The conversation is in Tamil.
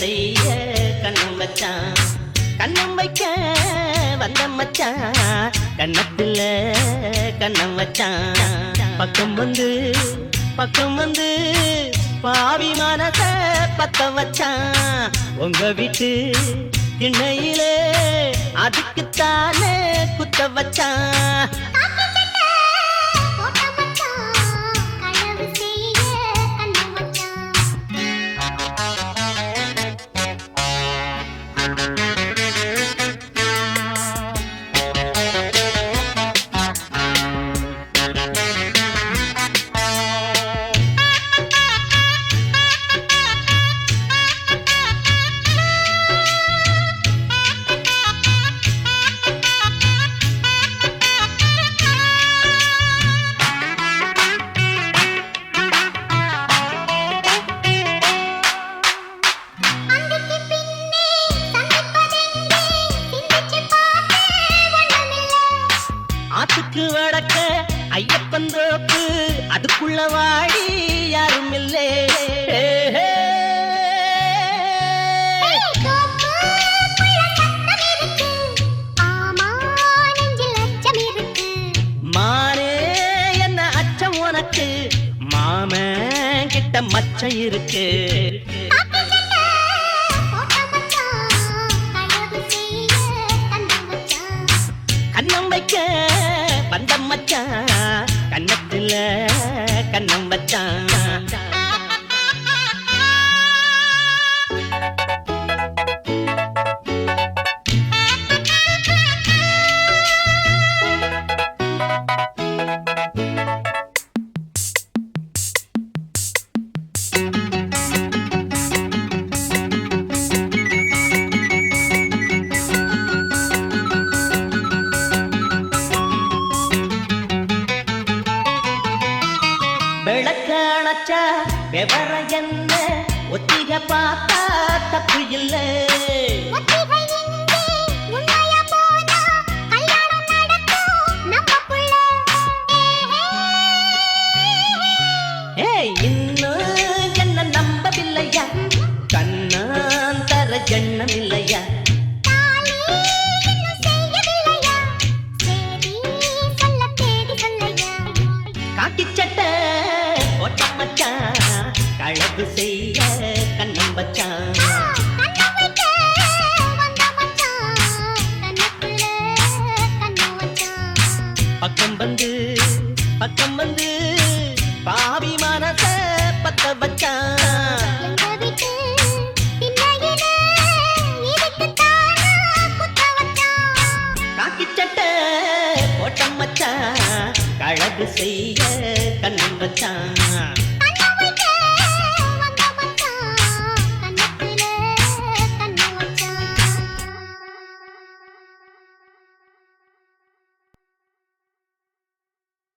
செய்ய கண்ணம் வச்சான் கண்ணம் வைக்க வந்த மச்சான். கண்ணத்துல கண்ணம் வச்சான் பக்கம் வந்து பக்கம் வந்து பாவி மனச பத்த வச்சான். உங்க வீட்டு திண்ணையிலே அதுக்குத்தானே குத்த வச்சான். ஐயப்பன் தோப்பு அதுக்குள்ள வாடி யாரும் இல்லே. என்ன அச்சம் உனக்கு? மாமன் கிட்ட மச்சம் இருக்கு. விளக்க அணைச்சா விவர என்ன ஒத்திக பார்த்தா தப்பு இல்லை. ஏய் இன்னும் கழகு செய்ய கண்ணம் வச்சான் பக்கம் வந்து பக்கம் வந்து பாவி மனச பத்த வச்சான் இதுக்குத்தானா குத்த வச்சான் கழகு செய்ய கண்ணம் வச்சான்